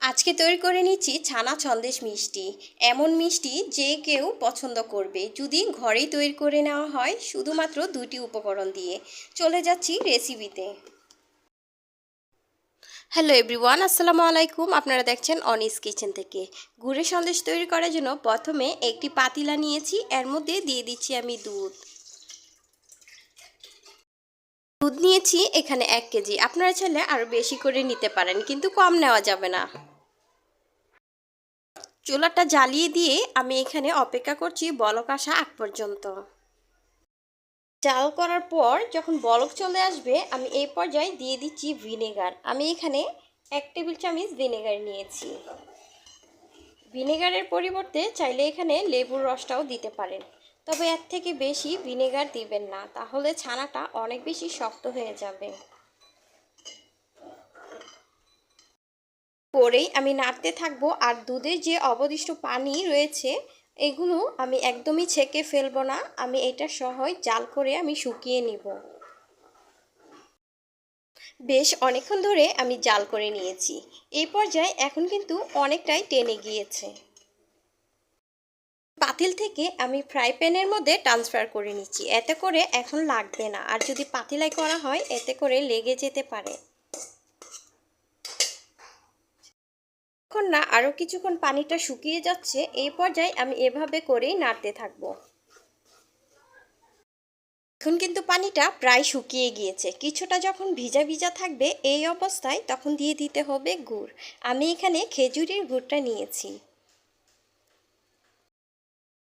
আজকে তৈরি করে নিচ্ছি ছানা সন্দেশ মিষ্টি। এমন মিষ্টি যে কেউ পছন্দ করবে। যদি ঘরেই তৈরি করে নেওয়া হয়, শুধুমাত্র দুটি উপকরণ দিয়ে। চলে যাচ্ছি রেসিপিতে হ্যালো এভরিওয়ান আসসালামু আলাইকুম। আপনারা দেখছেন অনিস কিচেন থেকে। গুড়ের সন্দেশ তৈরি করার জন্য প্রথমে একটি পাতিলা নিয়েছি। এর মধ্যে দিয়ে দিচ্ছি আমি দুধ। দুধ নিয়েছি এখানে এক কেজি। আপনারা চাইলে আরও বেশি করে নিতে পারেন, কিন্তু কম নেওয়া যাবে না। চুলাটা জ্বালিয়ে দিয়ে আমি এখানে অপেক্ষা করছি বলক আসা আগ পর্যন্ত। জাল করার পর যখন বলক চলে আসবে, আমি এই পর্যায়ে দিয়ে দিচ্ছি ভিনেগার। আমি এখানে এক টেবিল চামচ ভিনেগার নিয়েছি। ভিনেগারের পরিবর্তে চাইলে এখানে লেবুর রসটাও দিতে পারেন। তবে এর থেকে বেশি ভিনেগার দিবেন না, তাহলে ছানাটা অনেক বেশি শক্ত হয়ে যাবে। পরেই আমি নাড়তে থাকব আর দুধের যে অবদিষ্ট পানি রয়েছে, এগুলো আমি একদমই ছেঁকে ফেলব না। আমি এটা সহজ জাল করে আমি শুকিয়ে নিব। বেশ, অনেকক্ষণ ধরে আমি জাল করে নিয়েছি। এই পর্যায়ে এখন কিন্তু অনেকটাই টেনে গিয়েছে। পাতিল থেকে আমি ফ্রাই প্যানের মধ্যে ট্রান্সফার করে নিচ্ছি। এতে করে এখন লাগবে না। আর যদি পাতিলায় করা হয়, এতে করে লেগে যেতে পারে। এখন না আরও কিছুক্ষণ পানিটা শুকিয়ে যাচ্ছে, এই পর্যায়ে আমি এভাবে করেই নাড়তে থাকব। এখন কিন্তু পানিটা প্রায় শুকিয়ে গিয়েছে। কিছুটা যখন ভিজা ভিজা থাকবে এই অবস্থায় তখন দিয়ে দিতে হবে গুড়। আমি এখানে খেজুরির গুড়টা নিয়েছি।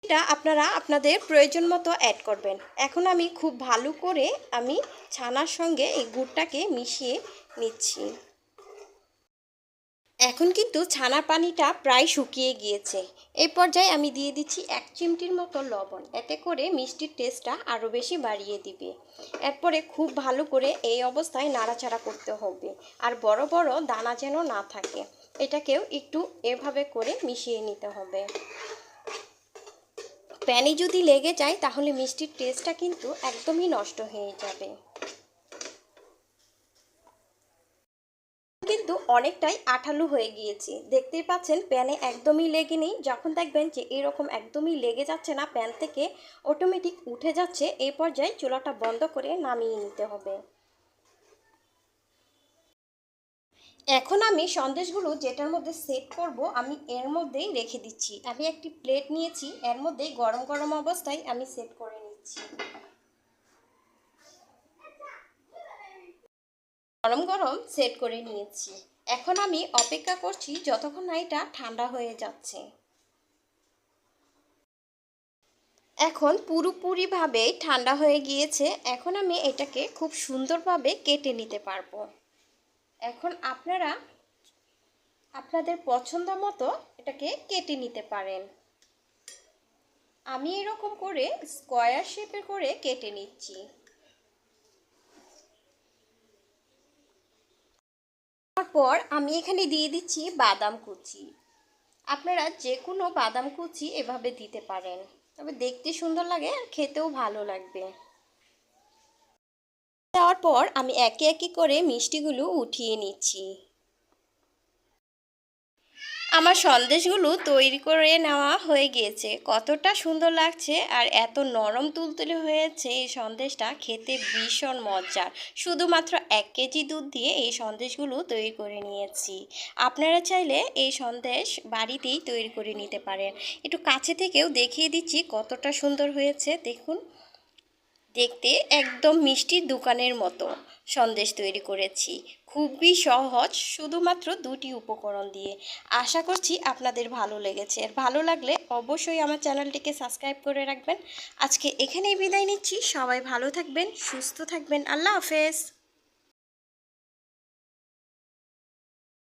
এটা আপনারা আপনাদের প্রয়োজন মতো অ্যাড করবেন। এখন আমি খুব ভালো করে আমি ছানার সঙ্গে এই গুড়টাকে মিশিয়ে নিচ্ছি। এখন কিন্তু ছানার পানিটা প্রায় শুকিয়ে গিয়েছে। এই পর্যায়ে আমি দিয়ে দিচ্ছি এক চিমটির মতো লবণ। এতে করে মিষ্টির টেস্টটা আরও বেশি বাড়িয়ে দিবে। এরপরে খুব ভালো করে এই অবস্থায় নাড়াচাড়া করতে হবে। আর বড় বড় দানা যেন না থাকে, এটাকেও একটু এভাবে করে মিশিয়ে নিতে হবে। প্যানে যদি লেগে যায়, তাহলে মিষ্টির টেস্টটা কিন্তু একদমই নষ্ট হয়ে যাবে কিন্তু অনেকটাই আঠালু হয়ে গিয়েছে। দেখতেই পাচ্ছেন, প্যানে একদমই লেগে নেই। যখন দেখবেন যে এরকম একদমই লেগে যাচ্ছে না, প্যান থেকে অটোমেটিক উঠে যাচ্ছে এই পর্যায়ে চুলাটা বন্ধ করে নামিয়ে নিতে হবে। এখন আমি সন্দেশগুলো যেটার মধ্যে সেট করব, আমি এর মধ্যেই রেখে দিচ্ছি। আমি একটি প্লেট নিয়েছি, এর মধ্যেই গরম গরম অবস্থায় আমি সেট করে নিচ্ছি। গরম গরম সেট করে নিয়েছি। এখন আমি অপেক্ষা করছি যতক্ষণ না এটা ঠান্ডা হয়ে যাচ্ছে। এখন পুরোপুরিভাবে ঠান্ডা হয়ে গিয়েছে। এখন আমি এটাকে খুব সুন্দরভাবে কেটে নিতে পারব। এখন আপনারা আপনাদের পছন্দ মতো এটাকে কেটে নিতে পারেন। আমি এরকম করে স্কোয়ার শেপের করে কেটে নিচ্ছি। তারপর আমি এখানে দিয়ে দিচ্ছি বাদাম কুচি। আপনারা যে কোনো বাদাম কুচি এভাবে দিতে পারেন। তবে দেখতে সুন্দর লাগে আর খেতেও ভালো লাগবে। দেওয়ার পর আমি একে একে করে মিষ্টিগুলো উঠিয়ে নিচ্ছি। আমার সন্দেশগুলো তৈরি করে নেওয়া হয়ে গিয়েছে। কতটা সুন্দর লাগছে আর এত নরম তুলতুলে হয়েছে এই সন্দেশটা খেতে ভীষণ মজার। শুধুমাত্র এক কেজি দুধ দিয়ে এই সন্দেশগুলো তৈরি করে নিয়েছি। আপনারা চাইলে এই সন্দেশ বাড়িতেই তৈরি করে নিতে পারেন। একটু কাছে থেকেও দেখিয়ে দিচ্ছি কতটা সুন্দর হয়েছে। দেখুন। দেখতে একদম মিষ্টি দোকানের মতো সন্দেশ তৈরি করেছি। খুবই সহজ, শুধুমাত্র দুটি উপকরণ দিয়ে। আশা করছি আপনাদের ভালো লেগেছে। আর ভালো লাগলে অবশ্যই আমার চ্যানেলটিকে সাবস্ক্রাইব করে রাখবেন। আজকে এখানেই বিদায় নিচ্ছি। সবাই ভালো থাকবেন, সুস্থ থাকবেন। আল্লাহ হাফেজ।